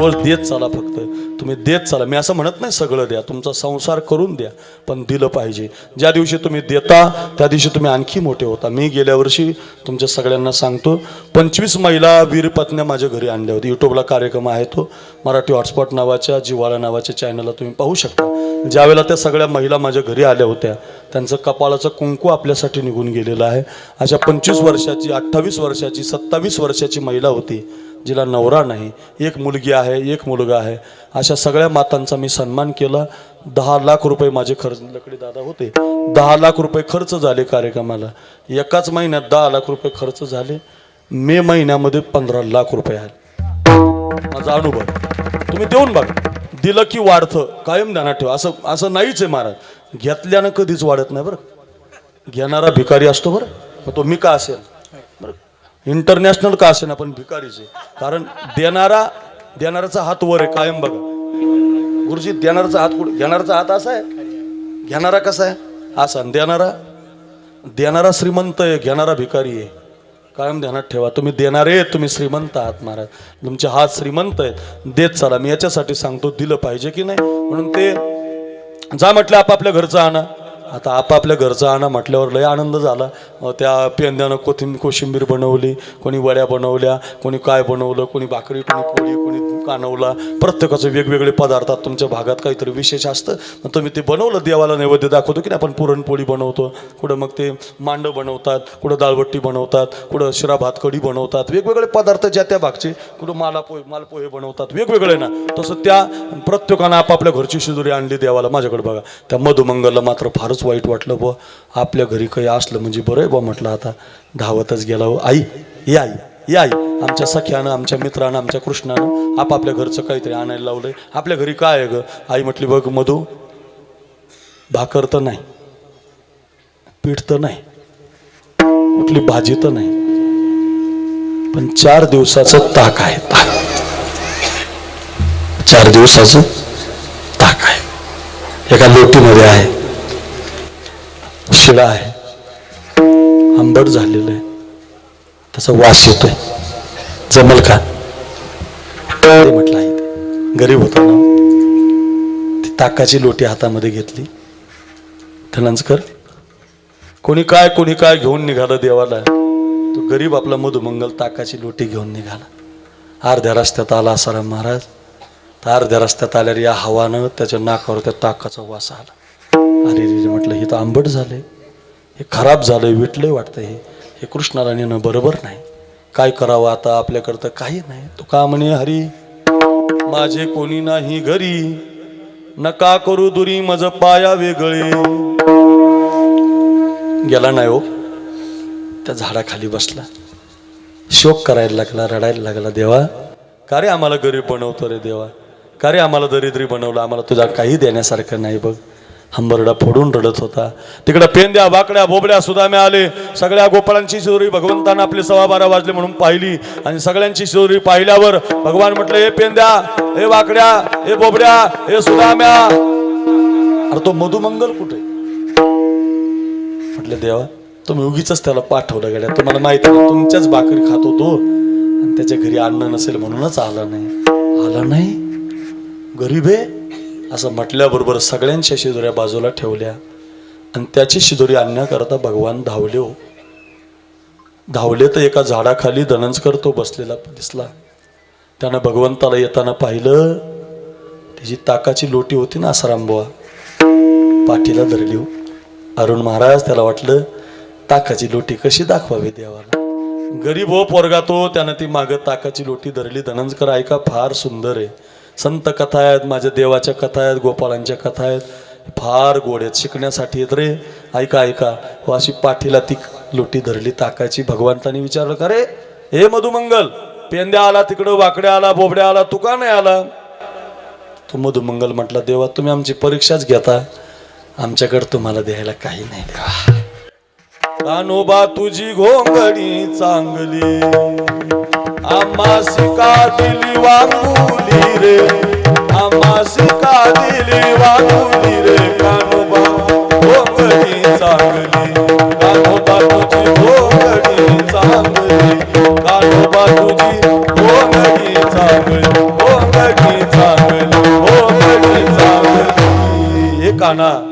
केवळ देत चाला फक्त. तुम्ही देत चाला. मी असं म्हणत नाही सगळं द्या. तुमचा संसार करून द्या. पण दिलं पाहिजे. ज्या दिवशी तुम्ही देता त्या दिवशी तुम्ही आणखी मोठे होता. मी गेल्या वर्षी तुमच्या सगळ्यांना सांगतो पंचवीस महिला वीरपत्न्या माझ्या घरी आणल्या होत्या. यूट्यूबला कार्यक्रम आहे तो. मराठी हॉटस्पॉट नावाच्या जिवाळा नावाच्या चॅनलला तुम्ही पाहू शकता. ज्यावेळेला त्या सगळ्या महिला माझ्या घरी आल्या होत्या त्यांचं कपाळाचं कुंकू आपल्यासाठी निघून गेलेलं आहे. अशा पंचवीस वर्षाची अठ्ठावीस वर्षाची सत्तावीस वर्षाची महिला होती. जिला नवरा नाही एक मुलगी आहे एक मुलगा आहे. अशा सगळ्या मातांचा मी सन्मान केला. दहा लाख रुपये माझे खर्च लकडी दादा होते. दहा लाख रुपये खर्च झाले कार्यक्रमाला. एकाच महिन्यात दहा लाख रुपये खर्च झाले. मे महिन्यामध्ये पंधरा लाख रुपये आले. माझा अनुभव. तुम्ही देऊन बघा. दिलं की वाढतं. कायम ध्यानात ठेवा. असं असं नाहीच आहे महाराज. घेतल्यानं कधीच वाढत नाही बरं. घेणारा भिकारी असतो बरं. मग तो मी का असेल? इंटरनॅशनल का असेल आपण भिकारीचे. कारण देणारा देणाऱ्याचा हात वर आहे कायम बघा. गुरुजी देणाऱ्याचा हात कुठे? घेणाऱ्याचा हात असा आहे? घेणारा कसा आहे? असा. देणारा देणारा श्रीमंत आहे घेणारा भिकारी आहे. कायम ध्यानात ठेवा. तुम्ही देणारे तुम्ही श्रीमंत आहात महाराज. तुमचे हात श्रीमंत आहेत. देत चला. मी याच्यासाठी सांगतो दिलं पाहिजे की नाही? म्हणून ते जा म्हटलं आपापल्या घरचं आणा. आता आपापल्या घरचं आणा म्हटल्यावर लय आनंद झाला. त्या पेंद्यानं कोथिंबीर कोशिंबीर बनवली कोणी वड्या बनवल्या कोणी काय बनवलं कोणी भाकरी कोणी पोळी कोणी कानवला प्रत्येकाचे वेगवेगळे पदार्थात तुमच्या भागात काहीतरी विशेष असतं. मग तुम्ही ते बनवलं देवाला नैवेद्य दाखवतो की नाही? आपण पुरणपोळी बनवतो. कुठं मग ते मांडं बनवतात कुठं दाळबट्टी बनवतात कुठं शिरा भात कढी बनवतात. वेगवेगळे पदार्थ ज्या त्या भागचे कुठं मालापोहे मालपोहे बनवतात. वेगवेगळे ना. तसं त्या प्रत्येकानं आपापल्या घरची शिजुरी आणली देवाला. माझ्याकडे बघा त्या मधुमंगलला मात्र फारच वाईट वाटलं बुवा. आपल्या घरी काही असलं म्हणजे बरं आहे बुवा म्हटलं आता. धावतच गेला हो. आई ये आई. या आमच्या सख्यानं आमच्या मित्रानं आमच्या कृष्णानं आपापल्या घरचं काहीतरी आणायला लावलंय. आपल्या घरी काय आहे ग? आई म्हटली बघ मधू भाकर तर नाही पीठ तर नाही कुठली भाजी तर नाही पण चार दिवसाचं ताक आहे ताक. चार दिवसाचं ताक आहे. एका लोटीमध्ये आहे शिळा आहे आंबट झालेलं आहे. त्याचा वास येतोय. जमल का? म्हटलं गरीब होता ना? ती ताकाची लोटी हातामध्ये घेतली. धनंजकर कोणी काय कोणी काय घेऊन निघालं देवाला? तो गरीब आपला मधुमंगल ताकाची लोटी घेऊन निघाला. अर्ध्या रस्त्यात आला असाराम महाराज. तर अर्ध्या रस्त्यात आल्यावर या हवानं त्याच्या नाकावर त्या ताकाचा वास आला. अरे रे म्हटलं हे तर आंबट झाले हे खराब झालंय विटलंय वाटतं हे. हे कृष्णाला नेणं बरोबर नाही. काय करावं आता आपल्याकडं तर काही नाही. तू का म्हणे हरी माझे कोणी नाही घरी. नका करू दुरी मज पाया वेगळे. गेला नाही हो. त्या झाडाखाली बसला. शोक करायला लागला रडायला लागला देवा का रे आम्हाला गरीब बनवतो रे देवा? का रे आम्हाला दरिद्री बनवलं? आम्हाला तुझा काही देण्यासारखं नाही बघ. हंबरडा फोडून रडत होता. तिकडं पेंद्या बाकड्या बोबड्या सुदाम्या आले सगळ्या गोपाळांची शिदोरी भगवंतानं आपली सव्वा बारा वाजले म्हणून पाहिली. आणि सगळ्यांची शिदोरी पाहिल्यावर भगवान म्हटलं हे पेंद्या हे बाकड्या हे बोबड्या हे सुदाम्या अरे तो मधुमंगल कुठे? म्हटले देवा तुम्ही उगीच त्याला पाठवलं गेल्या. तुम्हाला माहिती आहे तुमच्याच भाकरी खात होतो आणि त्याच्या घरी अन्न नसेल म्हणूनच आला नाही. आला नाही? गरीब आहे? असं म्हटल्याबरोबर सगळ्यांच्या शिदोऱ्या बाजूला ठेवल्या. आणि त्याची शिदोरी आणण्याकरता भगवान धावले हो. धावले तर एका झाडाखाली धनंजकर तो बसलेला दिसला. त्यानं भगवंताला येताना पाहिलं त्याची ताकाची लोटी होती ना आसारामबुवा पाठीला धरली हो. अरुण महाराज त्याला वाटलं ताकाची लोटी कशी दाखवावी देवाला? गरीब हो पोरगा तो त्यानं ती मागं ताकाची लोटी धरली. धनंजकर ऐका फार सुंदर आहे. संत कथा आहेत माझ्या देवाच्या कथा आहेत गोपाळांच्या कथा आहेत. फार गोड आहेत शिकण्यासाठी आहेत रे. ऐका ऐका. हो अशी पाठीला ती लोटी धरली ताकायची. भगवंतानी विचारलं का रे? हे मधुमंगल पेंद्या आला तिकडं वाकड्या आला बोबड्या आला तू का नाही आला? तो मधुमंगल म्हटला देवा तुम्ही आमची परीक्षाच घेता. आमच्याकडे तुम्हाला द्यायला काही नाही. का कानोबा तुझी घोंगडी चांगली. आमासिका दिली वाकुली रे. आमासिका दिली वाकुली रे. कानोबा भोगणी चांगली. कानोबा तुझी भोगणी चांगली. कानोबा तुझी भोगणी चांगली. भोगणी चांगली भोगणी चांगली. हे काना.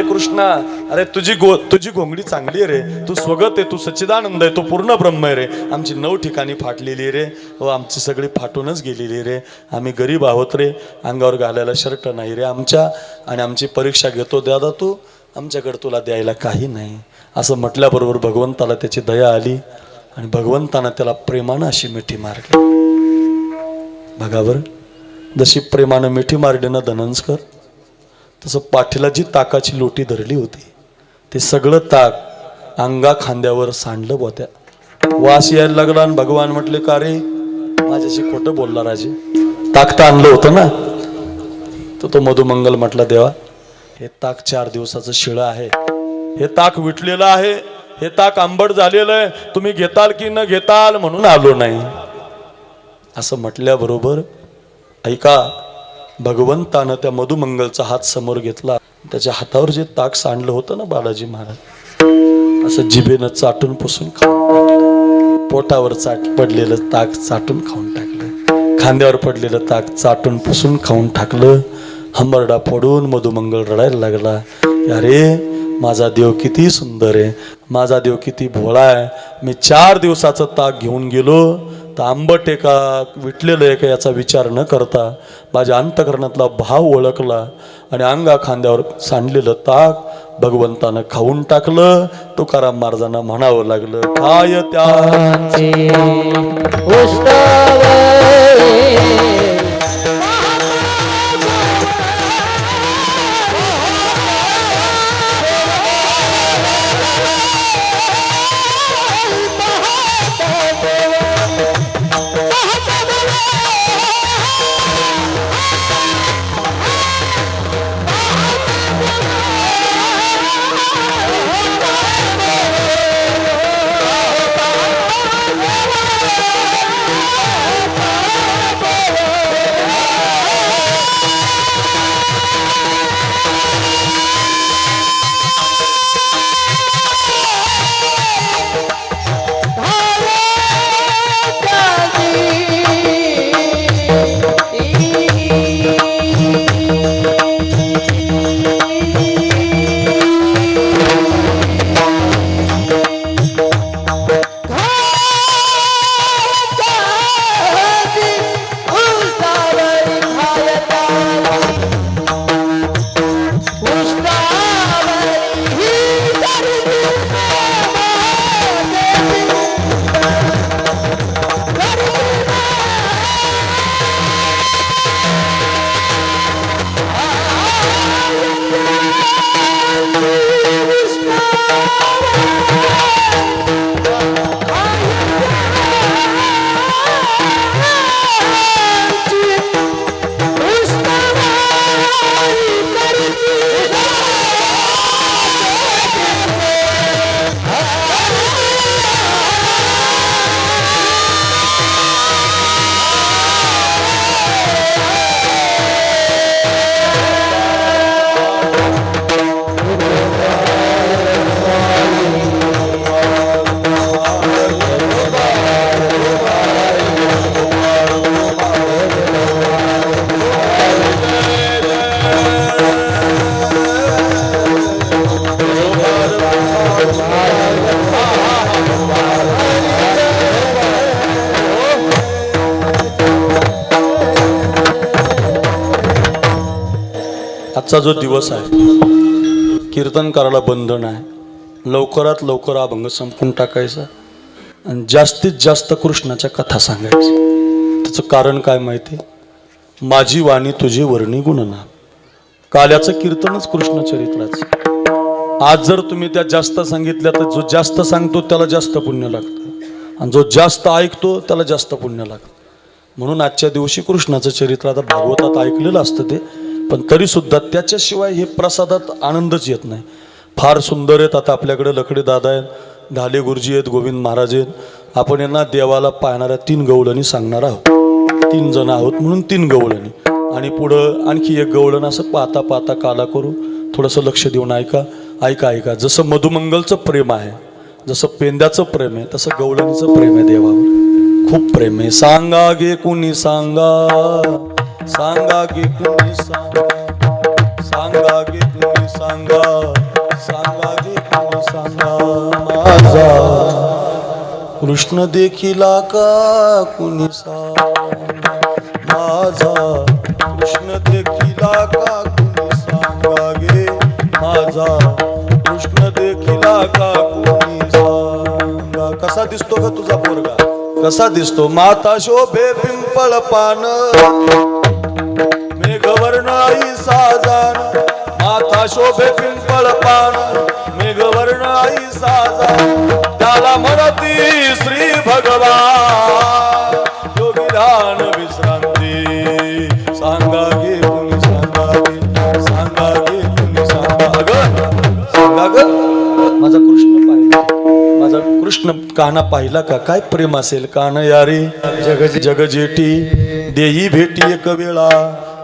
कृष्णा अरे तुझी गो तुझी घोंगडी चांगली रे. तू स्वगत आहे तू सच्चिदानंद आहे तू पूर्ण ब्रह्म आहे रे. आमची नऊ ठिकाणी फाटलेली रे. व आमची सगळी फाटूनच गेलेली रे. आम्ही गरीब आहोत रे. अंगावर घालायला शर्ट नाही रे आमच्या. आणि आमची परीक्षा घेतो दादा तू. आमच्याकडे तुला द्यायला काही नाही. असं म्हटल्याबरोबर भगवंताला त्याची दया आली. आणि भगवंतानं त्याला प्रेमानं अशी मिठी मारली. बघा बरं. जशी प्रेमानं मिठी मारली ना धनंजकर तसं पाठीला जी ताकाची लोटी धरली होती ते सगळं ताक अंगा खांद्यावर सांडलं होत्या वास यायला लागला आणि भगवान म्हटले का रे? माझ्याशी खोटं बोलला राजे. ताक तर आणलं होतं ना. तर तो मधुमंगल म्हटला देवा हे ताक चार दिवसाचं शिळं आहे. हे ताक विटलेलं आहे. हे ताक आंबट झालेलं आहे. तुम्ही घेताल की न घेताल म्हणून आलो नाही. असं म्हटल्याबरोबर ऐका भगवंतानं त्या मधुमंगलचा हात समोर घेतला. त्याच्या हातावर जे ताक सांडलं होतं ना बालाजी महाराज असं जिभेनं चाटून पुसून खाऊन पोटावर चाट पडलेलं ताक चाटून खाऊन टाकलं. खांद्यावर पडलेलं ताक चाटून पुसून खाऊन टाकलं. हंबरडा फोडून मधुमंगल रडायला लागला. अरे माझा देव किती सुंदर आहे. माझा देव किती भोळा आहे. मी चार दिवसाचं ताक घेऊन गेलो. तर आंबट आहे का विटलेलं आहे का याचा विचार न करता माझ्या अंतकरणातला भाव ओळखला आणि अंगा खांद्यावर सांडलेलं ताक भगवंतानं खाऊन टाकलं. तुकाराम महाराजांना म्हणावं लागलं काय त्या आजचा जो दिवस आहे कीर्तन करायला बंधन आहे. लवकरात लवकर अभंग संपून टाकायचा आणि जास्तीत जास्त कृष्णाच्या कथा सांगायच्या त्याचं कारण काय माहिती? माझी वाणी तुझी वर्णी गुणना काल्याचं कीर्तनच कृष्णचरित्राचं. आज जर तुम्ही त्या जास्त सांगितल्या तर जो जास्त सांगतो त्याला जास्त पुण्य लागतं. आणि जो जास्त ऐकतो त्याला जास्त पुण्य लागतं. म्हणून आजच्या दिवशी कृष्णाचं चरित्र आता भागवतात ऐकलेलं असतं ते. पण तरी सुद्धा त्याच्याशिवाय हे प्रसादात आनंदच येत नाही. फार सुंदर आहेत आता आपल्याकडे लकडे दादा आहेत ढाले गुरुजी आहेत गोविंद महाराज आहेत. आपण यांना देवाला पाहणाऱ्या तीन गवळणी सांगणार आहोत. तीन जण आहोत म्हणून तीन गवळणी. आणि पुढं आणखी एक गवळण असं पाहता पाहता काला करू. थोडंसं लक्ष देऊन ऐका. ऐका ऐका. जसं मधुमंगलचं प्रेम आहे जसं पेंद्याचं प्रेम आहे तसं गवळणीचं प्रेम आहे देवावर. खूप प्रेम आहे. सांगा गे कुणी सांगा? सांगा गे तुम्ही सांगा. सांगा गे तुम्ही सांगा. सांगा सांगा गे कुणी सांगा. माझा कृष्ण देखिला का कुणी सांगा. माझा कृष्ण देखिला का कुणी सांगा गे. माझा कृष्ण देखिला का कुणी सांगा. कसा दिसतो का तुझा पोरगा? कसा दिसतो? माता शोभे पिंपळ पान. माथा शोभे पिंपळ पान मेघवर्ण आई साजा त्याला म्हणती श्री भगवान. योगी विश्रांती सांगा गे कुणी सांगा गे सांगा गे कुणी सांगा ग. सांगा ग. माझा कृष्ण पाहिला. माझा कृष्ण काना पाहिला का? काय प्रेम असेल कान यारी जग जगजेटी देही भेटी एक वेळा.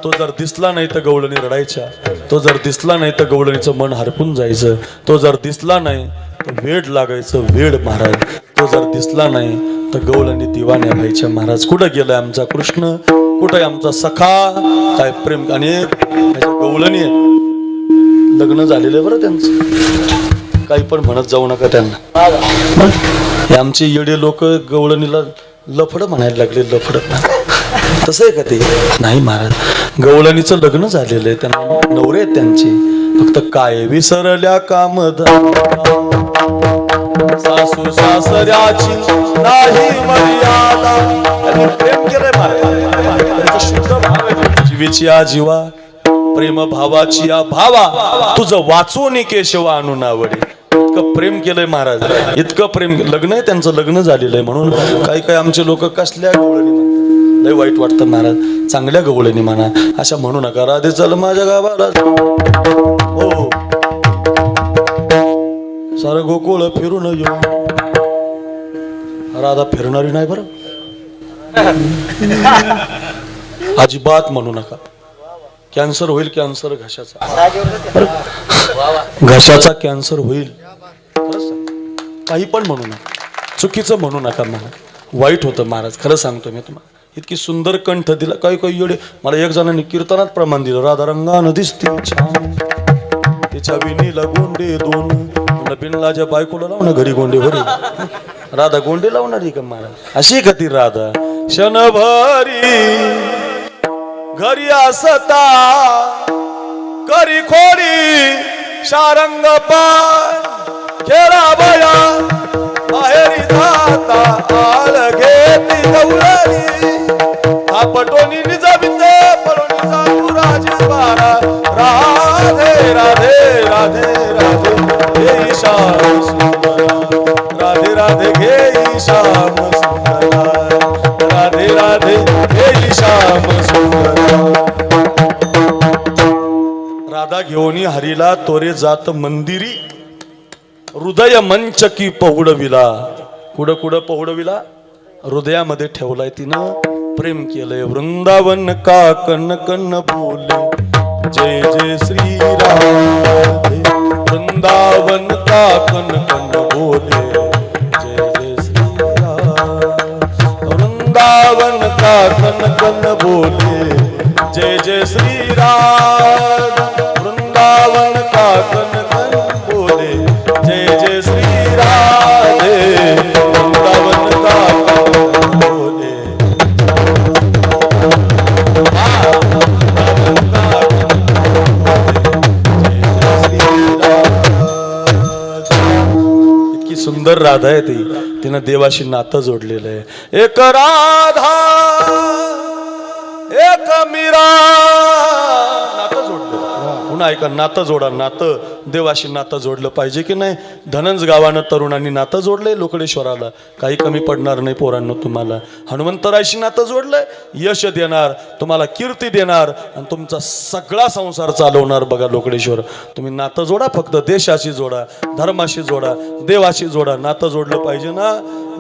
तो जर दिसला नाही तर गवळणी रडायच्या. तो जर दिसला नाही तर गवळणीचं मन हरपून जायचं. तो जर दिसला नाही तर वेड लागायचं वेड महाराज. तो जर दिसला नाही तर गवळणी दिवाण्या व्हायच्या. महाराज कुठं गेलाय आमचा कृष्ण? कुठं आमचा सखा? काय प्रेम आणि गवळणी लग्न झालेलं बरं त्यांचं. काही पण म्हणत जाऊ नका त्यांना. आमचे येडे लोक गवळणीला लफड म्हणायला लागले लफड. तसं आहे का ते? नाही महाराज. गवळणीचं लग्न झालेलं आहे. त्यांना नवरे आहेत त्यांचे. फक्त काय विसरल्या काम सासू सासऱ्याची नाही मर्यादा. त्यांनी प्रेम केलंय महाराज. शुद्ध भाव आहे जीवेची या जीवा. प्रेम भावाची या भावा. तुझं वाचून केशवा आणून आवडे इतकं प्रेम केलंय महाराज. इतकं प्रेम लग्न आहे त्यांचं लग्न झालेलं आहे म्हणून. काही काही आमचे लोक कसल्या गवळणी म्हणतात? लय वाईट वाटतं महाराज चांगल्या गवळणी म्हणा. अशा म्हणू नका. राधे चल माझ्या गावाला. हो. सारं गोकुळ फिरून येऊ. राधा फिरणारी नाही बरं. अजिबात म्हणू नका. कॅन्सर होईल कॅन्सर घशाचा. घशाचा कॅन्सर होईल. काही पण म्हणू नका. चुकीचं म्हणू नका मला वाईट होतं महाराज. खरं सांगतो मी तुम्हाला. इतकी सुंदर कंठ दिला. काही काही एवढे. मला एक जणांनी कीर्तनात प्रमाण दिलं. राधा रंगानं दिसते छान. तिच्या विणीला गोंडे दोन. बिनलाच्या बायकोला लावणं घरी गोंडे भरी. राधा गोंडे लावणारी का मला? अशी का ती राधा? क्षणभरी घरी असता करी खोडी शारंग पाय खेळा बया बाहेरी जाता आल घेती गौरणी पटोनी निज बिंदे पळोनी जाऊ राजवारा राधे राधे राधे राधे हे ईशान सुंदरा। राधे राधे घे ईशान सुंदरा। राधे राधे हे ईशान सुंदरा। राधा घेऊनी हरीला तोरे जात मंदिरी। हृदय मंचकी पहुडविला कुडं कुडं पहुडविला हृदयामध्ये ठेवलाय तिनं. प्रेम केलंय वृंदावन का कन कन बोले जय जय श्री राधे वृंदावन का कन कन बोले जय जय श्री राधे वृंदावन का कन कन बोले जय जय श्री राम। वृंदावन का कन राधा आहे ती. तिनं देवाशी नातं जोडलेलं आहे. एक राधा एक मीरा. भावना ऐका नातं जोडा. नातं देवाशी नातं जोडलं पाहिजे की नाही? धनंज गावानं तरुणांनी नातं जोडलंय लोकडेश्वराला काही कमी पडणार नाही पोरांनो तुम्हाला. हनुमंतरायशी नातं जोडलंय यश देणार तुम्हाला कीर्ती देणार आणि तुमचा सगळा संसार चालवणार बघा लोकडेश्वर तुम्ही नातं जोडा फक्त देशाशी जोडा धर्माशी जोडा देवाशी जोडा. नातं जोडलं पाहिजे ना?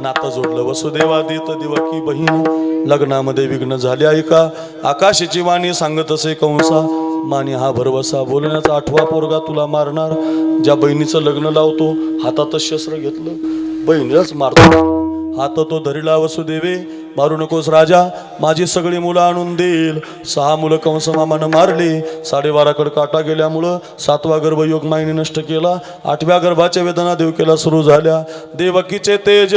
नातं जोडलं. वसुदेवा देत दिवकी बहीण लग्नामध्ये विघ्न झाले आहे का? आकाशाची वाणी सांगत असे कंसा माने हा भरवसा बोलण्याचा आठवा पोरगा तुला मारणार. ज्या बहिणीचं लग्न लावतो हातातच शस्त्र घेतलं बहिणीलाच मारतो. हात तो धरिला वसुदेवे मारू नकोस राजा माझी सगळी मुलं आणून देईल. सहा मुलं कंस मामानं मारली साडेबाराकडे काटा गेल्यामुळं सातवा गर्भ योग माईने नष्ट केला आठव्या गर्भाच्या वेदना देवकेला सुरू झाल्या. देवकीचे तेज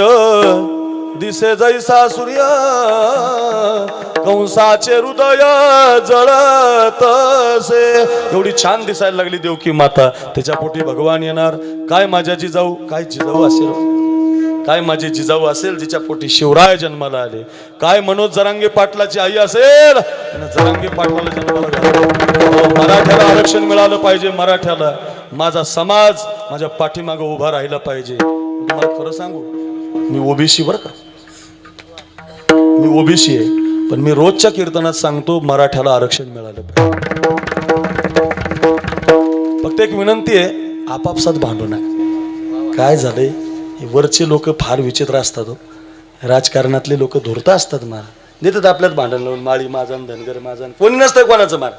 दिसे जैसा सूर्य. कंसाचे हृदय जळतसे एवढी छान दिसायला लागली देवकी माता. त्याच्या पोटी भगवान येणार. काय माझ्या जिजाऊ? काय जिजाऊ असेल? काय माझी जिजाऊ असेल? जिच्या पोटी शिवराय जन्माला आले. काय मनोज जरांगे पाटलाची आई असेल? जरांगे पाटलाला जन्माला हो, मराठ्याला आरक्षण मिळालं पाहिजे मराठ्याला. माझा समाज माझ्या पाठीमागं उभा राहिला पाहिजे. मी तुम्हाला खरं सांगू? मी ओबीसी बरं का? मी ओबीसी आहे पण मी रोजच्या कीर्तनात सांगतो मराठ्याला आरक्षण मिळालं पाहिजे. फक्त एक विनंती आहे आपापसात भांडू नका. काय झालंय? हे वरचे लोक फार विचित्र असतात हो. राजकारणातले लोक धुरत असतात मारा देतात आपल्यात भांडण लावून माळी माझा धनगर माझा कोणी नसतंय कोणाचं मारा.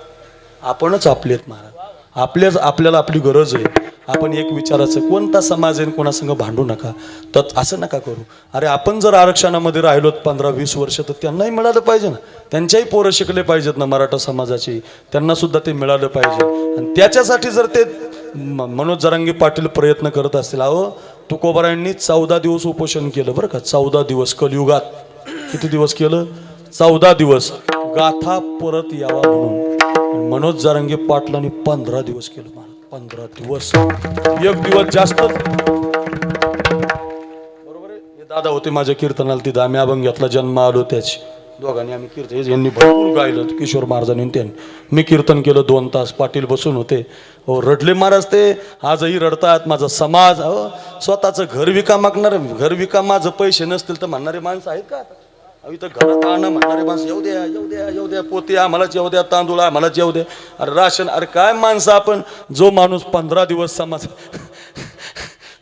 आपणच आपलेत मारा आपल्याच आपल्याला आपली गरज आहे. आपण एक विचाराचं कोणता समाज आहे आणि कोणासंग भांडू नका. तर असं नका करू. अरे आपण जर आरक्षणामध्ये राहिलो पंधरा वीस वर्ष तर त्यांनाही मिळालं पाहिजे ना. त्यांच्याही पोरं शिकले पाहिजेत ना मराठा समाजाची. त्यांना सुद्धा ते मिळालं पाहिजे. आणि त्याच्यासाठी जर ते मनोज जरांगी पाटील प्रयत्न करत असतील अहो तुकोबारायांनी चौदा दिवस उपोषण केलं बरं का. चौदा दिवस कलियुगात. किती दिवस केलं? चौदा दिवस. गाथा परत यावा म्हणून. मनोज जारंगे पाटलांनी पंधरा दिवस केलं मला पंधरा दिवस. एक दिवस जास्त. बरोबर आहे? हे दादा होते माझ्या कीर्तनाला तिथं आम्ही अभंग्यातला जन्म आलो त्याची. दोघांनी आम्ही कीर्तन यांनी भरपूर गायलं किशोर महाराजांनी त्यांनी. मी कीर्तन केलं दोन तास पाटील बसून होते. हो रडले महाराज ते. आजही रडतात माझा समाज. हो स्वतःचं घर विका मागणार घर विका माझं पैसे नसतील तर म्हणणारे माणसं आहेत का आता? इथं घरात आणं म्हणणारे माणसं येऊ द्या येऊ द्या येऊ द्या पोते आम्हालाच येऊ द्या तांदूळ आम्हालाच येऊ द्या अरे राशन अरे काय माणसं आपण जो माणूस पंधरा दिवस समाज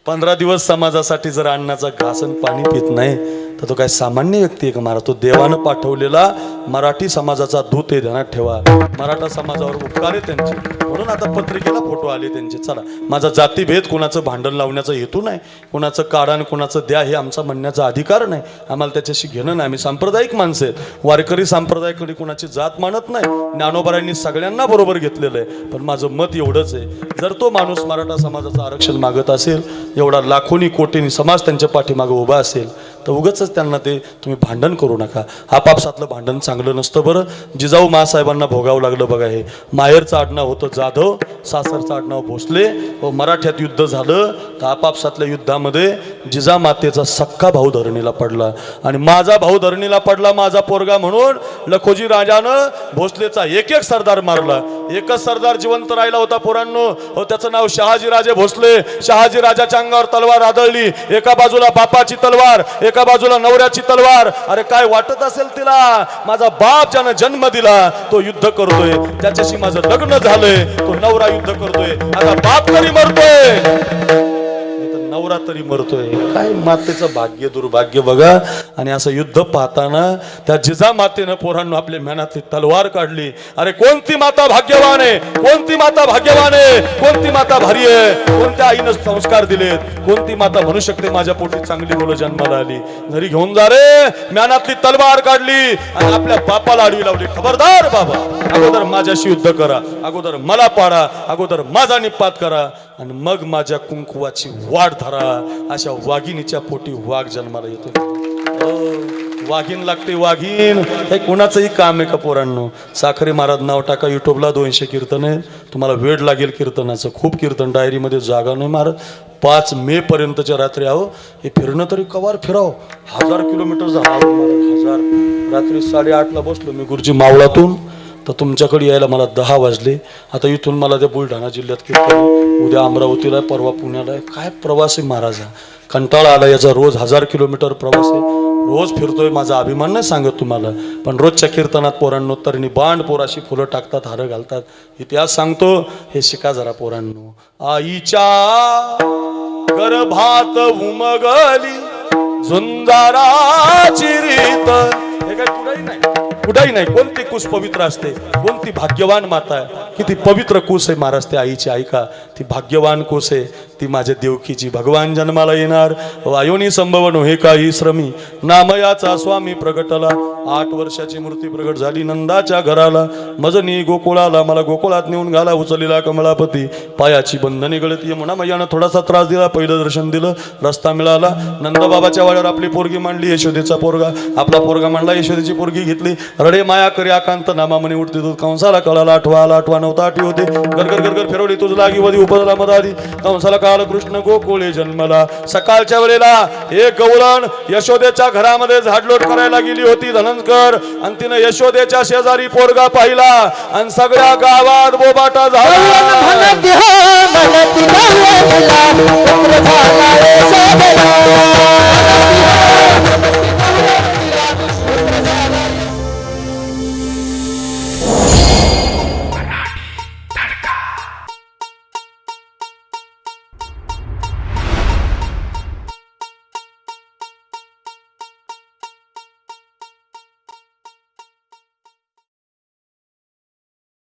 पंधरा दिवस समाजासाठी जर अन्नाचा घासन पाणी पित नाही तर तो काय सामान्य व्यक्ती आहे का महाराज? तो देवानं पाठवलेला मराठी समाजाचा दूत आहे ध्यानात ठेवा. मराठा समाजावर उपकार आहे त्यांचे. म्हणून आता पत्रिकेला फोटो आले त्यांचे. चला माझा जातीभेद कोणाचं भांडण लावण्याचा हेतू नाही कोणाचं काढा आणि कोणाचं द्या हे आमचा म्हणण्याचा अधिकार नाही. आम्हाला त्याच्याशी घेणं नाही. आम्ही सांप्रदायिक माणसं आहेत. वारकरी संप्रदायाकडे कोणाची जात मानत नाही. ज्ञानोबरांनी सगळ्यांना बरोबर घेतलेलं आहे. पण माझं मत एवढंच आहे. जर तो माणूस मराठा समाजाचं आरक्षण मागत असेल एवढा लाखोनी कोटीनी समाज त्यांच्या पाठीमागं उभा असेल तर उगच त्यांना ते तुम्ही भांडण करू नका. आपापसातलं भांडण चांगलं नसतं बरं. जिजाऊ मासाहेबांना भोगावं लागलं बघा हे. माहेरचं आडनाव होतं जाधव सासरचं आडनाव भोसले. व मराठ्यात युद्ध झालं. तर आपापसातल्या युद्धामध्ये जिजामातेचा सख्खा भाऊ धरणीला पडला. आणि माझा भाऊ धरणीला पडला माझा पोरगा म्हणून लखोजी राजानं भोसलेचा एक एक सरदार मारला. एकच सरदार जिवंत राहिला होता पोरांनो. हो त्याचं नाव शहाजी राजे भोसले. शहाजी राजाच्या अंगावर तलवार आदळली. एका बाजूला बापाची तलवार एका बाजूला नवऱ्याची तलवार. अरे काय वाटत असेल तिला? माझा बाप ज्यानं जन्म दिला तो युद्ध करतोय. त्याच्याशी माझं लग्न झालंय तो नवरा युद्ध करतोय. आता बाप तरी मरतोय. नवरा तरी मरतोय. काय मातेचं भाग्य दुर्भाग्य बघा. आणि असं युद्ध पाहताना त्या जिजा मातेनं पोरांना आपल्या मेहनातली तलवार काढली. अरे कोणती माता भाग्यवान आहे? कोणती माता भाग्यवान आहे? कोणती माता भारी आहे? कोणत्या आईनं संस्कार दिलेत? कोणती माता म्हणू शकते माझ्या पोटी चांगली मुलं जन्माला आली? घरी घेऊन जा रे. मेहनातली तलवार काढली आणि आपल्या बापाला आडवी लावली. खबरदार बाबा अगोदर माझ्याशी युद्ध करा. अगोदर मला पाडा. अगोदर माझा निपात करा. आणि मग माझ्या कुंकुवाची वाढ धरा. अशा वाघिणीच्या पोटी वाघ जन्माला येतो वाघीण लागते वाघीण. हे कोणाचंही काम आहे का पोरांनो? साखरे महाराज नाव टाका युट्यूबला दोनशे कीर्तन आहे. तुम्हाला वेळ लागेल कीर्तनाचं. खूप कीर्तन. डायरीमध्ये जागा नाही महाराज. पाच मे पर्यंतच्या रात्री आहो. हे फिरणं तरी कवार फिराव. हजार किलोमीटर झाला हजार. रात्री साडेआठला बसलो मी गुरुजी मावळातून. तर तुमच्याकडे यायला मला दहा वाजले. आता इथून मला त्या बुलढाणा जिल्ह्यात किती? उद्या अमरावतीला आहे, परवा पुण्याला आहे. काय प्रवास आहे महाराजा? कंटाळा आला याचा रोज हजार किलोमीटर प्रवास आहे. रोज फिरतोय माझा अभिमान नाही सांगत तुम्हाला. पण रोजच्या कीर्तनात पोरांनो तरुणी बांड पोराशी फुलं टाकतात हारं घालतात. इतिहास सांगतो हे शिका जरा पोरांनो. आईच्या गर्भात उमगली झुंजारा रीत. हे काय कुठेही नाही. कुठेही नाही. कोणती कुस पवित्र असते कोणती भाग्यवान माता आहे किती पवित्र कुस आहे महाराज त्या आईची. ऐका ती भाग्यवान कुस आहे ती माझ्या देवकीची. भगवान जन्माला येणार. वायोनी संभवन हे काही श्रमी. नामयाचा स्वामी प्रगटला. आठ वर्षाची मूर्ती प्रगट झाली नंदाच्या घराला. मजनी गोकुळाला मला गोकुळात नेऊन घाला उचललेला कमलापती पायाची बंधने गळती म्हणा थोडासा त्रास दिला पहिलं दर्शन दिलं रस्ता मिळाला. नंदबाबाच्या वाड्यावर आपली पोरगी मांडली यशोदेचा पोरगा. आपला पोरगा मांडला यशोदेची पोरगी घेतली. रडे माया करी आकांत नामा म्हणे उठते दूध. कंसाला कळाला आठवा आला आठवा नव्हता आठवी होते. गरगर गरगर फिरवली तुझ लागी वधी उपदला मदादी कंसाला बालकृष्ण गोकुळे जन्मला सकाळच्या वेळेला हे गौरण यशोदेच्या घरामध्ये झाडलोट करायला गेली होती धनंकर आणि तिनं यशोदेच्या शेजारी पोरगा पाहिला आणि सगळ्या गावात बोबाटा झाला